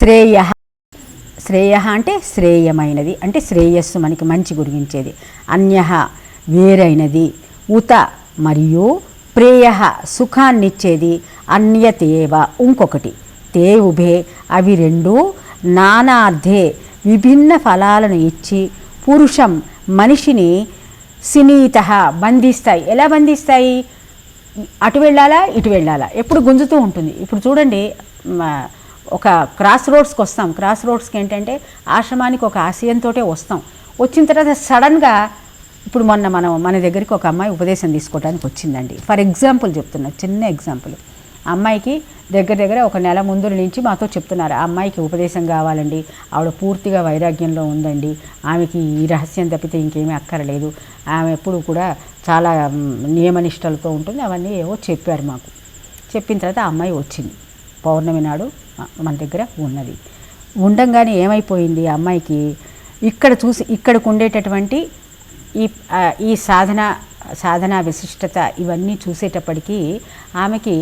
శ్రేయ. శ్రేయ అంటే శ్రేయమైనది అంటే శ్రేయస్సు మనకి మంచి గురించేది అన్య వేరైనది ఉత మరియు ప్రేయ సుఖాన్నిచ్చేది అన్యతేవ ఇంకొకటి. తే ఉభే అవి రెండు నానార్థే విభిన్న ఫలాలను ఇచ్చి పురుషం మనిషిని సినీత బంధిస్తాయి. ఎలా బంధిస్తాయి? అటు వెళ్ళాలా? ఇటు వెళ్ళాలా? ఎప్పుడు గుంజుతూ ఉంటుంది. ఇప్పుడు చూడండి ఒక క్రాస్ రోడ్స్కి వస్తాం. క్రాస్ రోడ్స్కి ఏంటంటే ఆశ్రమానికి ఒక ఆశయంతో వస్తాం. వచ్చిన తర్వాత సడన్గా ఇప్పుడు మొన్న మనం మన దగ్గరికి ఒక అమ్మాయి ఉపదేశం తీసుకోవడానికి వచ్చిందండి. ఫర్ ఎగ్జాంపుల్ చెప్తున్నా చిన్న ఎగ్జాంపుల్. అమ్మాయికి దగ్గర దగ్గర ఒక నెల ముందు నుంచి మాతో చెప్తున్నారు ఆ అమ్మాయికి ఉపదేశం కావాలండి ఆవిడ పూర్తిగా వైరాగ్యంలో ఉందండి ఆమెకి ఈ రహస్యం తప్పితే ఇంకేమీ అక్కరలేదు ఆమె ఎప్పుడు కూడా చాలా నియమనిష్టలతో ఉంటుంది. అవన్నీ ఏవో చెప్పారు మాకు. చెప్పిన తర్వాత ఆ అమ్మాయి వచ్చింది. పౌర్ణమి నాడు మన దగ్గర ఉన్నది. ఉండంగానే ఏమైపోయింది అమ్మాయికి? ఇక్కడ చూసి ఇక్కడికి ఉండేటటువంటి ఈ ఈ సాధన సాధన విశిష్టత ఇవన్నీ చూసేటప్పటికీ ఆమెకి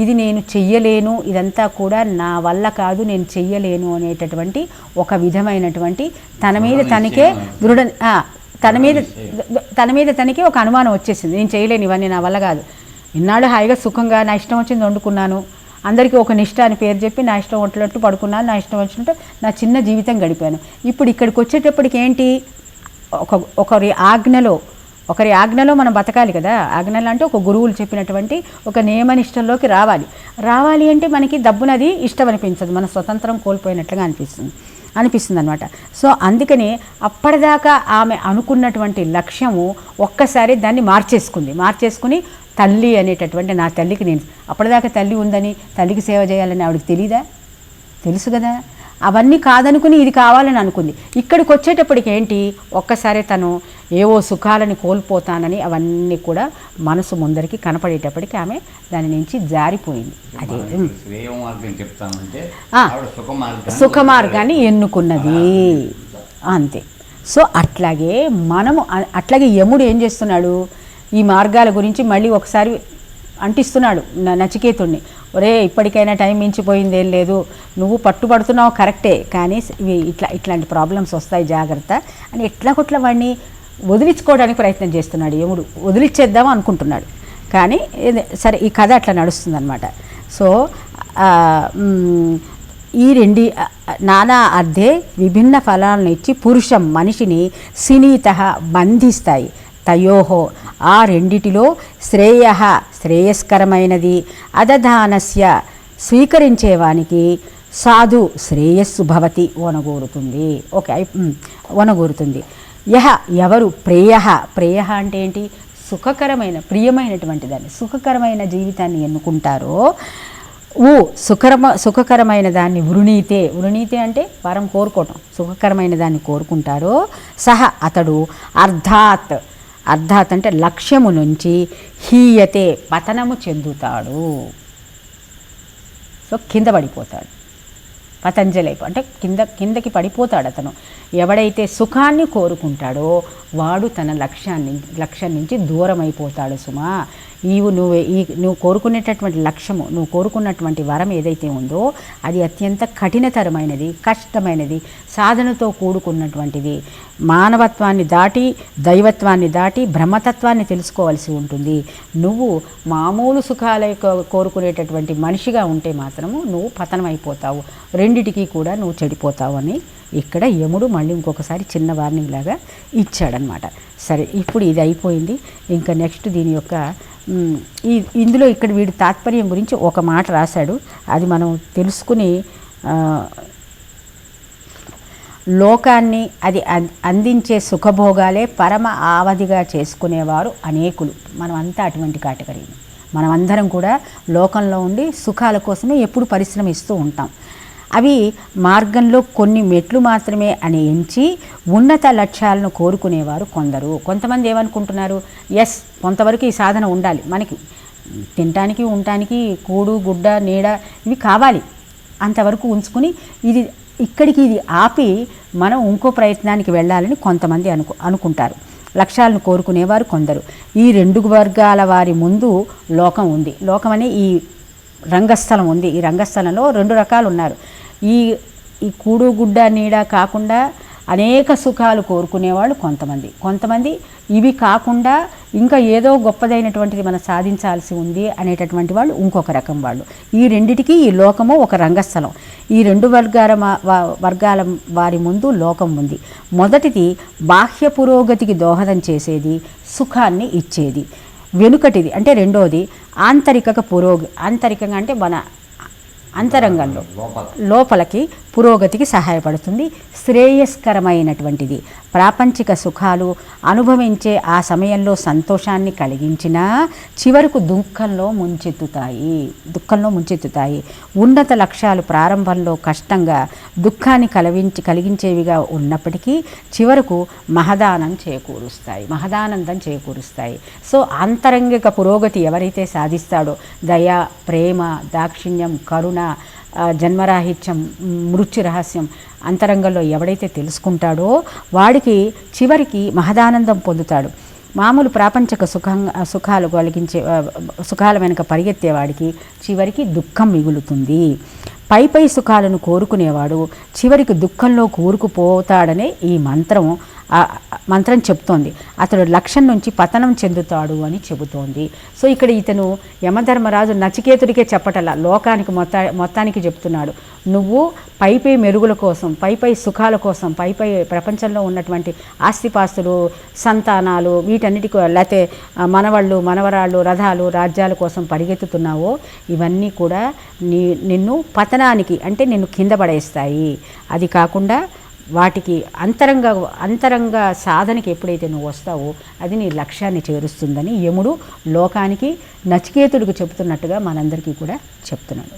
ఇది నేను చెయ్యలేను ఇదంతా కూడా నా వల్ల కాదు నేను చెయ్యలేను అనేటటువంటి ఒక విధమైనటువంటి తన మీద తనకే దృఢ తన మీద తన మీద తనకే ఒక అనుమానం వచ్చేసింది. నేను చేయలేను ఇవన్నీ నా వల్ల కాదు. ఇన్నాళ్ళు హాయిగా సుఖంగా నా ఇష్టం వచ్చింది వండుకున్నాను. అందరికీ ఒక నిష్ట అని పేరు చెప్పి నా ఇష్టం వచ్చినట్టు పడుకున్నాను నా ఇష్టం వచ్చినట్టు నా చిన్న జీవితం గడిపాను. ఇప్పుడు ఇక్కడికి వచ్చేటప్పటికి ఏంటి? ఒక ఒకరి ఆజ్ఞలో ఒకరి ఆజ్ఞలో మనం బతకాలి కదా. ఆజ్ఞలు అంటే ఒక గురువులు చెప్పినటువంటి ఒక నియమనిష్టంలోకి రావాలి. రావాలి అంటే మనకి డబ్బునది ఇష్టం అనిపించదు మన స్వతంత్రం కోల్పోయినట్లుగా అనిపిస్తుంది. అనిపిస్తుంది అనమాట సో అందుకని అప్పటిదాకా ఆమె అనుకున్నటువంటి లక్ష్యము ఒక్కసారి దాన్ని మార్చేసుకుంది. మార్చేసుకుని తల్లి అనేటటువంటి నా తల్లికి నేను అప్పటిదాకా తల్లి ఉందని తల్లికి సేవ చేయాలని ఆవిడకి తెలియదా తెలుసు కదా. అవన్నీ కాదనుకుని ఇది కావాలని అనుకుంది. ఇక్కడికి వచ్చేటప్పటికి ఏంటి? ఒక్కసారి తను ఏవో సుఖాలని కోల్పోతానని అవన్నీ కూడా మనసు ముందరికి కనపడేటప్పటికి ఆమె దాని నుంచి జారిపోయింది. అదే. ఉమ్. శ్రేయ మార్గం చెప్తామంటే ఆ, ఆవిడ సుఖ మార్గం సుఖ మార్గాన్ని ఎన్నుకున్నది అంతే. సో అట్లాగే మనము అట్లాగే యముడు ఏం చేస్తున్నాడు? ఈ మార్గాల గురించి మళ్ళీ ఒకసారి అంటిస్తున్నాడు నచికేతుణ్ణి. ఒరే ఇప్పటికైనా టైం మించిపోయింది ఏం లేదు. నువ్వు పట్టుబడుతున్నావు కరెక్టే కానీ ఇవి ఇట్లా ఇట్లాంటి ప్రాబ్లమ్స్ వస్తాయి జాగ్రత్త అని ఎట్లా కొట్ల వాడిని వదిలించుకోవడానికి ప్రయత్నం చేస్తున్నాడు యముడు. వదిలిచ్చేద్దాం అనుకుంటున్నాడు. కానీ సరే ఈ కథ అట్లా నడుస్తుందన్నమాట. సో ఈ రెండి నానా అర్థే విభిన్న ఫలాలను ఇచ్చి పురుషం మనిషిని సినీత బంధిస్తాయి. తయోహో ఆ రెండిటిలో శ్రేయ శ్రేయస్కరమైనది. అదధానస్య స్వీకరించేవానికి సాధు శ్రేయస్సు భవతి వనగోరుతుంది. ఓకే అయి- వనగోరుతుంది. యహ ఎవరు? ప్రేయ ప్రేయ అంటే ఏంటి? సుఖకరమైన ప్రియమైనటువంటి దాన్ని సుఖకరమైన జీవితాన్ని ఎన్నుకుంటారో ఊ సుఖరమ సుఖకరమైన దాన్ని వృణీతే. వృణీతే అంటే వరం కోరుకోవటం. సుఖకరమైన దాన్ని కోరుకుంటారో సహ అతడు అర్ధాత్. అర్థాత్ అంటే లక్ష్యము నుంచి హీయతే పతనము చెందుతాడు. సో కింద పడిపోతాడు. పతంజలి అంటే కింద కిందకి పడిపోతాడు అతను. ఎవడైతే సుఖాన్ని కోరుకుంటాడో వాడు తన లక్ష్యాన్ని లక్ష్యం నుంచి దూరం అయిపోతాడు సుమా. నీవు నువ్వు ఈ నువ్వు కోరుకునేటటువంటి లక్ష్యము నువ్వు కోరుకున్నటువంటి వరం ఏదైతే ఉందో అది అత్యంత కఠినతరమైనది కష్టమైనది సాధనతో కూడుకున్నటువంటిది. మానవత్వాన్ని దాటి దైవత్వాన్ని దాటి బ్రహ్మతత్వాన్ని తెలుసుకోవాల్సి ఉంటుంది. నువ్వు మామూలు సుఖాల కోరుకునేటటువంటి మనిషిగా ఉంటే మాత్రము నువ్వు పతనం అయిపోతావు రెండిటికి కూడా నువ్వు చెడిపోతావు అని ఇక్కడ యముడు మళ్ళీ ఇంకొకసారి చిన్న వార్నింగ్ లాగా ఇచ్చాడనమాట సరే ఇప్పుడు ఇది అయిపోయింది. ఇంకా నెక్స్ట్ దీని యొక్క ఈ ఇందులో ఇక్కడ వీడి తాత్పర్యం గురించి ఒక మాట రాశాడు. అది మనం తెలుసుకుని లోకాన్ని అది అందించే సుఖభోగాలే పరమ ఆవధిగా చేసుకునేవారు అనేకులు. మనమంతా అటువంటి కేటగిరీ మనమందరం కూడా లోకంలో ఉండి సుఖాల కోసమే ఎప్పుడు పరిశ్రమిస్తూ ఉంటాం. అవి మార్గంలో కొన్ని మెట్లు మాత్రమే అని ఎంచి ఉన్నత లక్ష్యాలను కోరుకునేవారు కొందరు. కొంతమంది ఏమనుకుంటున్నారు? ఎస్ కొంతవరకు ఈ సాధన ఉండాలి. మనకి తినటానికి ఉండటానికి కూడు గుడ్డ నీడ ఇవి కావాలి. అంతవరకు ఉంచుకుని ఇది ఇక్కడికి ఇది ఆపి మనం ఇంకో ప్రయత్నానికి వెళ్ళాలని కొంతమంది అనుకు అనుకుంటారు. లక్ష్యాలను కోరుకునేవారు కొందరు. ఈ రెండు వర్గాల వారి ముందు లోకం ఉంది. లోకం అనే ఈ రంగస్థలం ఉంది. ఈ రంగస్థలంలో రెండు రకాలు ఉన్నారు ఈ ఈ కూడు గుడ్డ నీడ కాకుండా అనేక సుఖాలు కోరుకునేవాళ్ళు కొంతమంది. కొంతమంది ఇవి కాకుండా ఇంకా ఏదో గొప్పదైనటువంటిది మనం సాధించాల్సి ఉంది అనేటటువంటి వాళ్ళు ఇంకొక రకం వాళ్ళు. ఈ రెండిటికి ఈ లోకము ఒక రంగస్థలం. ఈ రెండు వర్గాల మా- వర్గాల వారి ముందు లోకం ఉంది. మొదటిది బాహ్య పురోగతికి దోహదం చేసేది సుఖాన్ని ఇచ్చేది. వెనుకటిది అంటే రెండోది ఆంతరిక పురోగ ఆంతరికంగా అంటే మన అంతరంగంలో లోపలికి పురోగతికి సహాయపడుతుంది. శ్రేయస్కరమైనటువంటిది. ప్రాపంచిక సుఖాలు అనుభవించే ఆ సమయంలో సంతోషాన్ని కలిగించినా చివరకు దుఃఖంలో ముంచెత్తుతాయి. దుఃఖంలో ముంచెత్తుతాయి. ఉన్నత లక్ష్యాలు ప్రారంభంలో కష్టంగా దుఃఖాన్ని కలిగించి కలిగించేవిగా ఉన్నప్పటికీ చివరకు మహదానం చేకూరుస్తాయి. మహదానందం చేకూరుస్తాయి. సో ఆంతరంగిక పురోగతి ఎవరైతే సాధిస్తాడో దయ ప్రేమ దాక్షిణ్యం కరుణ జన్మరాహిత్యం మృత్యు రహస్యం అంతరంగంలో ఎవడైతే తెలుసుకుంటాడో వాడికి చివరికి మహదానందం పొందుతాడు. మామూలు ప్రాపంచక సుఖంగా సుఖాలు కలిగించే సుఖాల వెనుక పరిగెత్తేవాడికి చివరికి దుఃఖం మిగులుతుంది. పై పై సుఖాలను కోరుకునేవాడు చివరికి దుఃఖంలో కూరుకుపోతాడనే ఈ మంత్రం మంత్రం చెప్తోంది. అతడు లక్ష్యం నుంచి పతనం చెందుతాడు అని చెబుతోంది. సో ఇక్కడ ఇతను యమధర్మరాజు నచికేతుడికే చెప్పటలా లోకానికి మొత్తా మొత్తానికి చెప్తున్నాడు. నువ్వు పై పై మెరుగుల కోసం పై పై సుఖాల కోసం పై పై ప్రపంచంలో ఉన్నటువంటి ఆస్తిపాస్తులు సంతానాలు వీటన్నిటికీ లేకపోతే మనవాళ్ళు మనవళ్ళు మనవరాళ్ళు రథాలు రాజ్యాల కోసం పరిగెత్తుతున్నావో ఇవన్నీ కూడా నీ నిన్ను పతనానికి అంటే నిన్ను కింద పడేస్తాయి. అది కాకుండా వాటికి అంతరంగ అంతరంగ సాధనకి ఎప్పుడైతే నువ్వు వస్తావో అది నీ లక్ష్యాన్ని చేరుస్తుందని యముడు లోకానికి నచికేతుడికి చెబుతున్నట్టుగా మనందరికీ కూడా చెప్తున్నాడు.